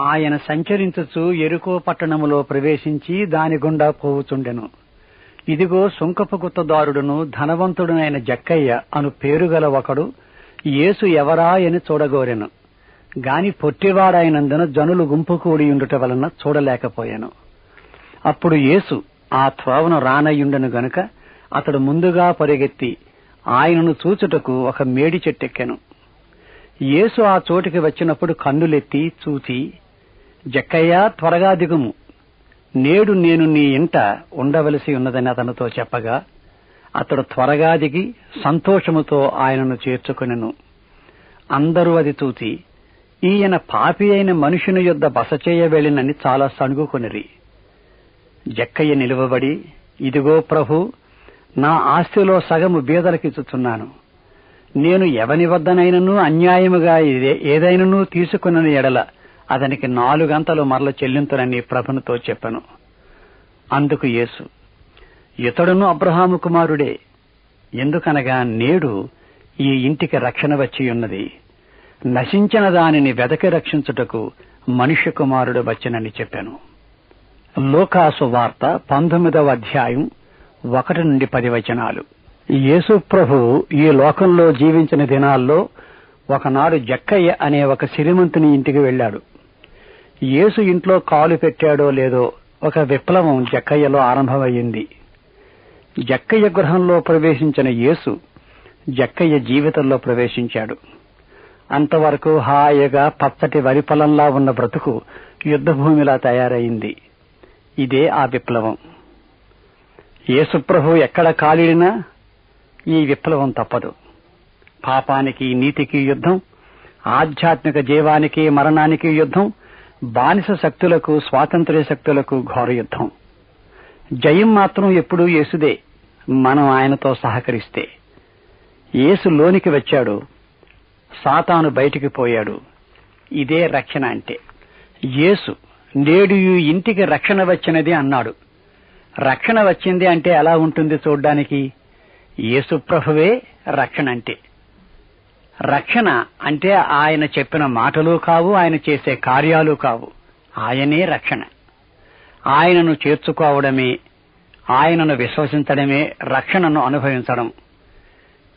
ఆయన సంచరించుచు ఎరుకో పట్టణములో ప్రవేశించి దాని గుండా పోవుచుండెను. ఇదిగో సుంకపు గుత్తదారుడును ధనవంతుడునైన జక్కయ్య అను పేరుగల ఒకడు యేసు ఎవరా అని చూడగోరెను. గాని పొట్టివాడైనందున జనులు గుంపు కూడి ఉండుట వలన చూడలేకపోయాను. అప్పుడు యేసు ఆ త్రోవను రానయ్యుండెను గనుక అతడు ముందుగా పరిగెత్తి ఆయనను చూచుటకు ఒక మేడి చెట్టెక్కెను. యేసు ఆ చోటికి వచ్చినప్పుడు కన్నులెత్తి చూచి జక్కయ్య త్వరగా దిగుము. నేడు నేను నీ ఇంట ఉండవలసి ఉన్నదని అతనితో చెప్పగా అతడు త్వరగా దిగి సంతోషముతో ఆయనను చేర్చుకొనెను. అందరూ అది చూచి ఈయన పాపి అయిన మనుషుని యొద్ద బస చేయ వెళ్ళినని చాలా సణుగుకొనిరి. జక్కయ్య నిలువబడి ఇదిగో ప్రభు నా ఆస్తిలో సగము బీదలకిచ్చుచున్నాను. నేను ఎవని వద్దనైనను అన్యాయముగా ఏదైనను తీసుకున్న ఎడల అతనికి నాలుగంతలు మరల చెల్లింతునని ప్రభునితో చెప్పను. అందుకు యేసు ఇతడును అబ్రహాము కుమారుడే ఎందుకనగా నేడు ఈ ఇంటికి రక్షణ వచ్చి ఉన్నది నశించిన దానిని వెదకి రక్షించుటకు మనుష్య కుమారుడు వచ్చినని చెప్పాను. లోకాసు వార్త పంతొమ్మిదవ అధ్యాయం ఒకటి నుండి పది వచనాలు. యేసు ప్రభు ఈ లోకంలో జీవించిన దినాల్లో ఒకనాడు జక్కయ్య అనే ఒక సిరిమంతుని ఇంటికి వెళ్ళాడు. యేసు ఇంట్లో కాలు పెట్టాడో లేదో ఒక విప్లవం జక్కయ్యలో ఆరంభమయ్యింది. జక్కయ్య గృహంలో ప్రవేశించిన యేసు జక్కయ్య జీవితంలో ప్రవేశించాడు. అంతవరకు హాయిగా పచ్చటి వరి పొలంలా ఉన్న బ్రతుకు యుద్ధభూమిలా తయారైంది. ఇదే ఆ విప్లవం. యేసుప్రభు ఎక్కడ కాలిడినా ఈ విప్లవం తప్పదు. పాపానికి నీతికి యుద్ధం ఆధ్యాత్మిక జీవానికి మరణానికి యుద్ధం బానిస శక్తులకు స్వాతంత్ర్య శక్తులకు ఘోర యుద్ధం. జయం మాత్రం ఎప్పుడూ యేసుదే. మనం ఆయనతో సహకరిస్తే. యేసు లోనికి వచ్చాడు. సాతాను బయటికి పోయాడు. ఇదే రక్షణ అంటే. యేసు నేడు ఈ ఇంటికి రక్షణ వచ్చినది అన్నాడు. రక్షణ వచ్చింది అంటే ఎలా ఉంటుంది చూడ్డానికి? యేసుప్రభువే రక్షణ అంటే. రక్షణ అంటే ఆయన చెప్పిన మాటలు కావు ఆయన చేసే కార్యాలు కావు. ఆయనే రక్షణ. ఆయనను చేర్చుకోవడమే ఆయనను విశ్వసించడమే రక్షణను అనుభవించడం.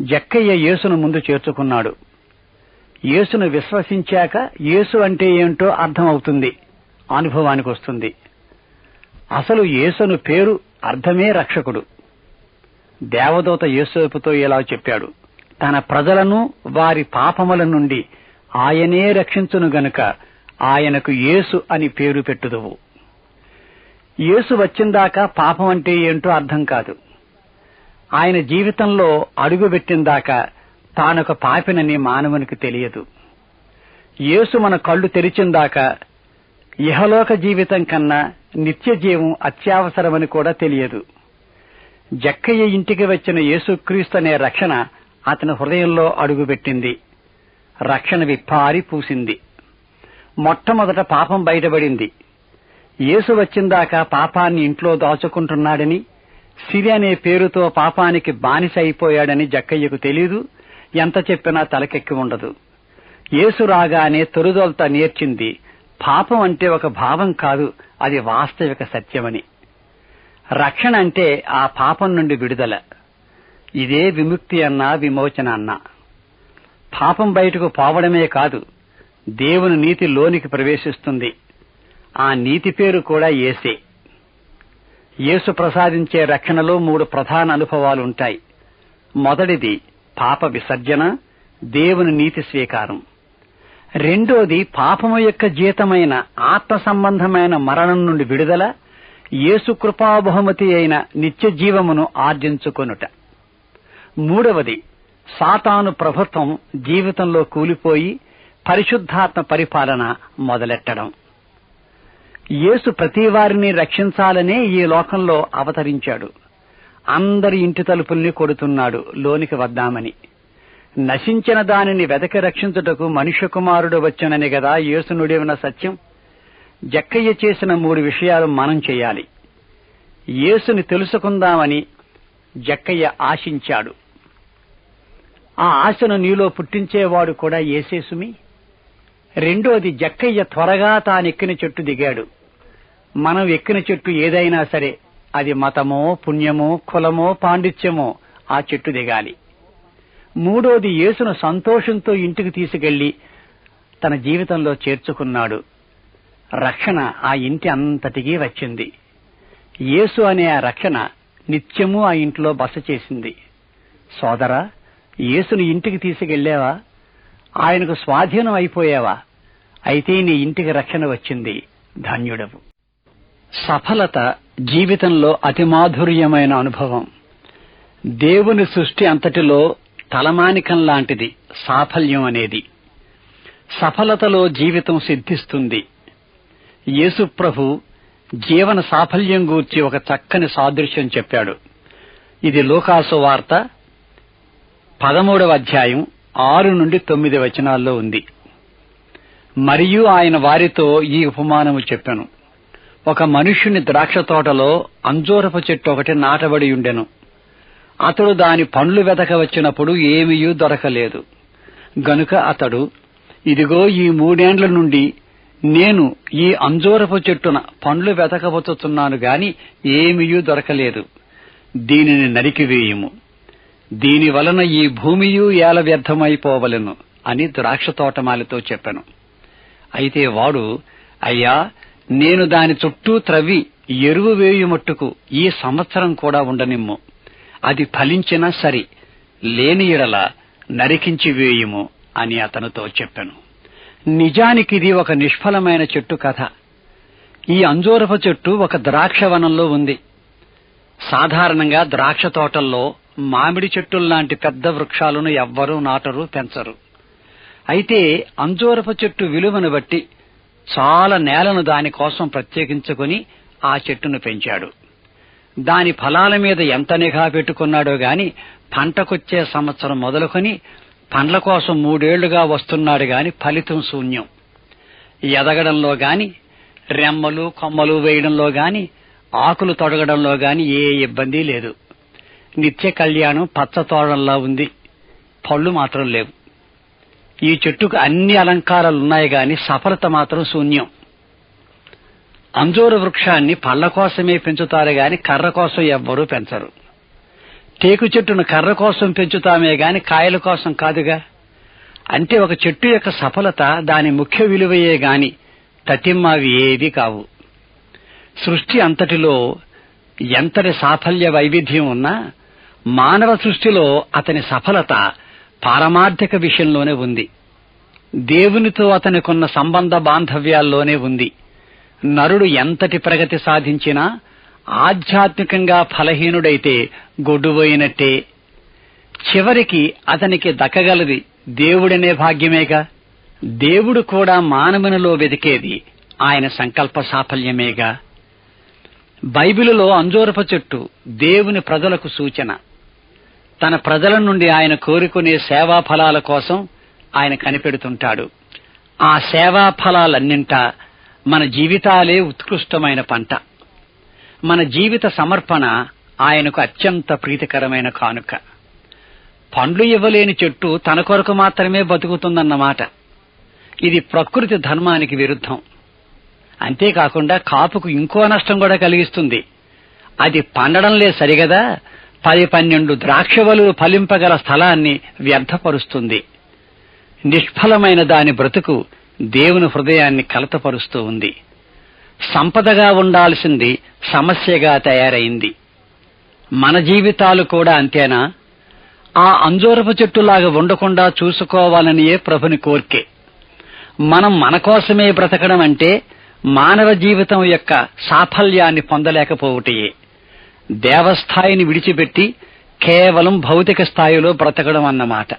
జక్కయ్య యేసును ముందు చేర్చుకున్నాడు. యేసును విశ్వసించాక యేసు అంటే ఏంటో అర్థమవుతుంది అనుభవానికి వస్తుంది. అసలు యేసును పేరు అర్థమే రక్షకుడు. దేవదూత యేసోపుతో ఇలా చెప్పాడు? తన ప్రజలను వారి పాపముల నుండి ఆయనే రక్షించును గనుక ఆయనకు యేసు అని పేరు పెట్టుదువు. యేసు వచ్చిందాకా పాపం అంటే ఏంటో అర్థం కాదు. ఆయన జీవితంలో అడుగుపెట్టిందాకా తానొక పాపినని మానవునికి తెలియదు. యేసు మన కళ్ళు తెరిచిందాకా ఇహలోక జీవితం కన్నా నిత్య జీవం అత్యవసరమని కూడా తెలియదు. జక్కయ్య ఇంటికి వచ్చిన యేసుక్రీస్తు అనే రక్షణ అతని హృదయంలో అడుగుపెట్టింది. రక్షణ విప్పారి పూసింది. మొట్టమొదట పాపం బయటపడింది. యేసు వచ్చిందాకా పాపాన్ని ఇంట్లో దాచుకుంటున్నాడని సిరి అనే పేరుతో పాపానికి బానిస అయిపోయాడని జక్కయ్యకు తెలీదు ఎంత చెప్పినా తలకెక్కి ఉండదు. యేసు రాగానే తొలుదొలత నేర్చింది పాపం అంటే ఒక భావం కాదు అది వాస్తవిక సత్యమని. రక్షణ అంటే ఆ పాపం నుండి విడుదల. ఇదే విముక్తి అన్నా విమోచన అన్నా. పాపం బయటకు పోవడమే కాదు దేవుని నీతి లోనికి ప్రవేశిస్తుంది. ఆ నీతి పేరు కూడా ఏసే యేసు ప్రసాదించే రక్షణలో మూడు ప్రధాన అనుభవాలు ఉంటాయి మొదటిది పాప విసర్జన దేవుని నీతి స్వీకారం. రెండోది పాపము యొక్క జీతమైన ఆత్మ సంబంధమైన మరణం నుండి విడుదల యేసు కృపాబహుమతి అయిన నిత్య జీవమును ఆర్జించుకొనుట. మూడవది సాతాను ప్రభుత్వం జీవితంలో కూలిపోయి పరిశుద్ధాత్మ పరిపాలన మొదలెట్టడం. యేసు ప్రతి వారిని రక్షించాలనే ఈ లోకంలో అవతరించాడు. అందరి ఇంటి తలుపుల్ని కొడుతున్నాడు లోనికి వద్దామని. నశించిన దానిని వెదకి రక్షించుటకు మనుష్య కుమారుడు వచ్చనని గదా యేసు నుడివిన సత్యం. జక్కయ్య చేసిన మూడు విషయాలు మనం చేయాలి. యేసుని తెలుసుకుందామని జక్కయ్య ఆశించాడు. ఆ ఆశను నీలో పుట్టించేవాడు కూడా ఏసేసుమి రెండోది జక్కయ్య త్వరగా తానెక్కిన చెట్టు దిగాడు. మనం ఎక్కిన చెట్టు ఏదైనా సరే అది మతమో పుణ్యమో కులమో పాండిత్యమో ఆ చెట్టు దిగాలి. మూడోది యేసును సంతోషంతో ఇంటికి తీసుకెళ్ళి తన జీవితంలో చేర్చుకున్నాడు. రక్షణ ఆ ఇంటి అంతటికీ వచ్చింది. యేసు అనే ఆ రక్షణ నిత్యము ఆ ఇంట్లో బస చేసింది. సోదరా యేసుని ఇంటికి తీసుకెళ్ళేవా ఆయనకు స్వాధీనం అయిపోయావా? అయితే నీ ఇంటికి రక్షణ వచ్చింది ధన్యుడవు. సఫలత జీవితంలో అతి మాధుర్యమైన అనుభవం. దేవుని సృష్టి అంతటిలో తలమానికం లాంటిది సాఫల్యం అనేది. సఫలతలో జీవితం సిద్ధిస్తుంది. యేసుప్రభు జీవన సాఫల్యం గూర్చి ఒక చక్కని సాదృశ్యం చెప్పాడు. ఇది లోకాసు వార్త పదమూడవ అధ్యాయం ఆరు నుండి తొమ్మిది వచనాల్లో ఉంది. మరియు ఆయన వారితో ఈ ఉపమానము చెప్పాను. ఒక మనుష్యుని ద్రాక్ష తోటలో అంజూరపు చెట్టు ఒకటి నాటబడి ఉండెను. అతడు దాని పండ్లు వెతక వచ్చినప్పుడు ఏమీయూ దొరకలేదు. గనుక అతడు ఇదిగో ఈ మూడేండ్ల నుండి నేను ఈ అంజూరపు చెట్టున పండ్లు వెతకబోతున్నాను గాని ఏమీయూ దొరకలేదు. దీనిని నరికివేయుము. దీని వలన ఈ భూమియు ఏల వ్యర్థమైపోవలను అని ద్రాక్ష తోటమాలితో చెప్పాను. అయితే వాడు అయ్యా నేను దాని చుట్టూ త్రవ్వి ఎరువు వేయుమట్టుకు ఈ సంవత్సరం కూడా ఉండనిమ్ము. అది ఫలించినా సరి లేని ఎడల నరికించి వేయుము అని అతనితో చెప్పాను. నిజానికిది ఒక నిష్ఫలమైన చెట్టు కథ. ఈ అంజూరపు చెట్టు ఒక ద్రాక్ష వనంలో ఉంది. సాధారణంగా ద్రాక్ష తోటల్లో మామిడి చెట్టుల్లాంటి పెద్ద వృక్షాలను ఎవ్వరూ నాటరు పెంచరు. అయితే అంజూరపు చెట్టు విలువను బట్టి చాలా నేలను దానికోసం ప్రత్యేకించుకుని ఆ చెట్టును పెంచాడు. దాని ఫలాల మీద ఎంత నిఘా పెట్టుకున్నాడో గాని పంటకొచ్చే సంవత్సరం మొదలుకొని పండ్ల కోసం మూడేళ్ళుగా వస్తున్నాడు గాని ఫలితం శూన్యం. ఎదగడంలో గాని రెమ్మలు కొమ్మలు వేయడంలో గాని ఆకులు తొడగడంలో గాని ఏ ఇబ్బంది లేదు. నిత్య కళ్యాణం పచ్చ తోడంలా ఉంది. పళ్ళు మాత్రం లేవు. ఈ చెట్టుకు అన్ని అలంకారాలున్నాయి గాని సఫలత మాత్రం శూన్యం. అంజూర వృక్షాన్ని పళ్ళ కోసమే పెంచుతారు గాని కర్ర కోసం ఎవ్వరూ పెంచరు. టేకు చెట్టును కర్ర కోసం పెంచుతామే గాని కాయల కోసం కాదుగా. అంటే ఒక చెట్టు యొక్క సఫలత దాని ముఖ్య విలువయే గాని తటిమ్మావి ఏవి కావు. సృష్టి అంతటిలో ఎంతటి సాఫల్య వైవిధ్యం ఉన్నా మానవ సృష్టిలో అతని సఫలత పారమార్థిక విషయంలోనే ఉంది. దేవునితో అతనికున్న సంబంధ బాంధవ్యాల్లోనే ఉంది. నరుడు ఎంతటి ప్రగతి సాధించినా ఆధ్యాత్మికంగా ఫలహీనుడైతే గొడ్డుపోయినట్టే చివరికి అతనికి దక్కగలది దేవుడనే భాగ్యమేగా. దేవుడు కూడా మానవునిలో వెతికేది ఆయన సంకల్ప సాఫల్యమేగా. బైబిలులో అంజోరప చెట్టు దేవుని ప్రజలకు సూచన. తన ప్రజల నుండి ఆయన కోరుకునే సేవా ఫలాల కోసం ఆయన కనిపెడుతుంటాడు. ఆ సేవా ఫలాలన్నింటా మన జీవితాలే ఉత్కృష్టమైన పంట. మన జీవిత సమర్పణ ఆయనకు అత్యంత ప్రీతికరమైన కానుక. పండ్లు ఇవ్వలేని చెట్టు తన కొరకు మాత్రమే బతుకుతుందన్నమాట. ఇది ప్రకృతి ధర్మానికి విరుద్ధం. అంతేకాకుండా కాపుకు ఇంకో నష్టం కూడా కలిగిస్తుంది. అది పండడంలే సరిగదా? పది పన్నెండు ద్రాక్షవలు ఫలింపగల స్థలాన్ని వ్యర్థపరుస్తుంది. నిష్ఫలమైన దాని బ్రతుకు దేవుని హృదయాన్ని కలతపరుస్తూ ఉంది. సంపదగా ఉండాల్సింది సమస్యగా తయారైంది. మన జీవితాలు కూడా అంతేనా? ఆ అంజూరపు చెట్టులాగా ఉండకుండా చూసుకోవాలనియే ప్రభుని కోర్కే. మనం మన కోసమే బ్రతకడం అంటే మానవ జీవితం యొక్క సాఫల్యాన్ని పొందలేకపోవుటయే. దేవస్థాయిని విడిచిపెట్టి కేవలం భౌతిక స్థాయిలో బ్రతకడం అన్నమాట.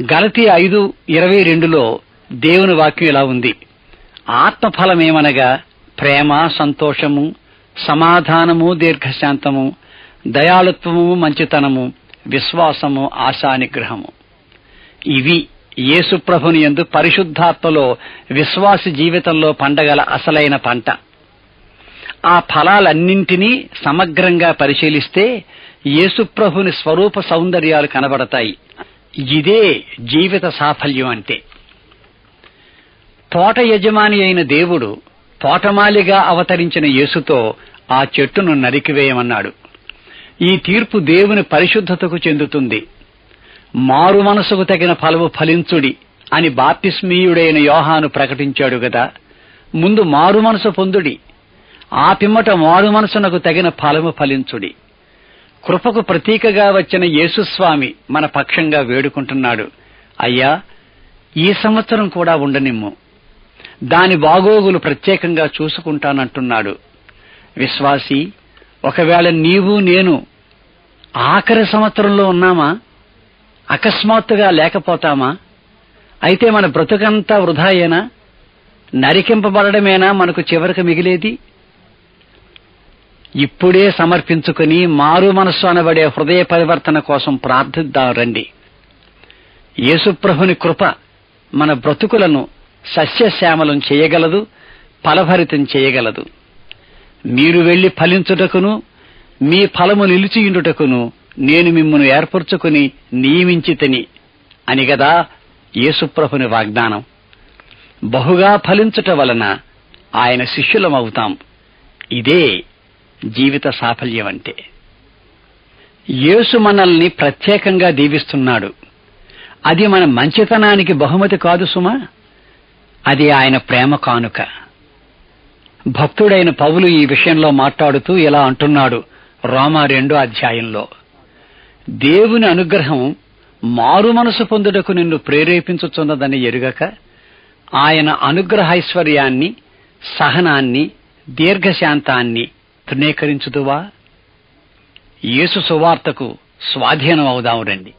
గలతి ఐదు ఇరవై రెండులో దేవుని వాక్యం ఇలా ఉంది. ఆత్మఫలమేమనగా ప్రేమ సంతోషము సమాధానము దీర్ఘశాంతము దయాళుత్వము మంచితనము విశ్వాసము ఆశానిగ్రహము. ఇవి యేసుప్రభుని ఎందు పరిశుద్ధాత్మలో విశ్వాసి జీవితంలో పండగల అసలైన పంట. ఆ ఫలాలన్నింటినీ సమగ్రంగా పరిశీలిస్తే యేసుప్రభుని స్వరూప సౌందర్యాలు కనబడతాయి. ఇదే జీవిత సాఫల్యం అంటే. తోట యజమాని అయిన దేవుడు తోటమాలిగా అవతరించిన యేసుతో ఆ చెట్టును నరికివేయమన్నాడు. ఈ తీర్పు దేవుని పరిశుద్ధతకు చెందుతుంది. మారు మనసుకు తగిన ఫలము ఫలించుడి అని బాప్తిస్మీయుడైన యోహాను ప్రకటించాడు గదా. ముందు మారు మనసు పొందుడి. ఆ పిమ్మట మారు మనసునకు తగిన ఫలము ఫలించుడి. కృపకు ప్రతీకగా వచ్చిన యేసుస్వామి మన పక్షంగా వేడుకుంటున్నాడు. అయ్యా ఈ సంవత్సరం కూడా ఉండనిమ్ము. దాని బాగోగులు ప్రత్యేకంగా చూసుకుంటానంటున్నాడు. విశ్వాసి ఒకవేళ నీవు నేను ఆఖరి సంవత్సరంలో ఉన్నామా? అకస్మాత్తుగా లేకపోతామా? అయితే మన బ్రతుకంతా వృధాయేనా? నరికింపబడమేనా మనకు చివరికి మిగిలేది? ఇప్పుడే సమర్పించుకుని మారు మనస్సు అనబడే హృదయ పరివర్తన కోసం ప్రార్థిద్దాం రండి. యేసుప్రభుని కృప మన బ్రతుకులను సస్యశ్యామలం చేయగలదు ఫలభరితం చేయగలదు. మీరు వెళ్ళి ఫలించుటకును మీ ఫలము నిలిచియుండుటకును నేను మిమ్మను ఏర్పరచుకుని నియమించితిని అని గదా యేసుప్రభుని వాగ్దానం. బహుగా ఫలించుట వలన ఆయన శిష్యులమవుతాం. ఇదే జీవిత సాఫల్యం అంటే యేసు మనల్ని ప్రత్యేకంగా దీవిస్తున్నాడు. అది మన మంచితనానికి బహుమతి కాదు సుమా. అది ఆయన ప్రేమ కానుక. భక్తుడైన పౌలు ఈ విషయంలో మాట్లాడుతూ ఇలా అంటున్నాడు రోమా రెండో అధ్యాయంలో. దేవుని అనుగ్రహం మారు మనసు పొందుటకు నిన్ను ప్రేరేపించుచున్నదని ఎరుగక ఆయన అనుగ్రహైశ్వర్యాన్ని సహనాన్ని దీర్ఘశాంతాన్ని తృణీకరించుదువా యేసు సువార్తకు స్వాధీనం అవుదాం రండి.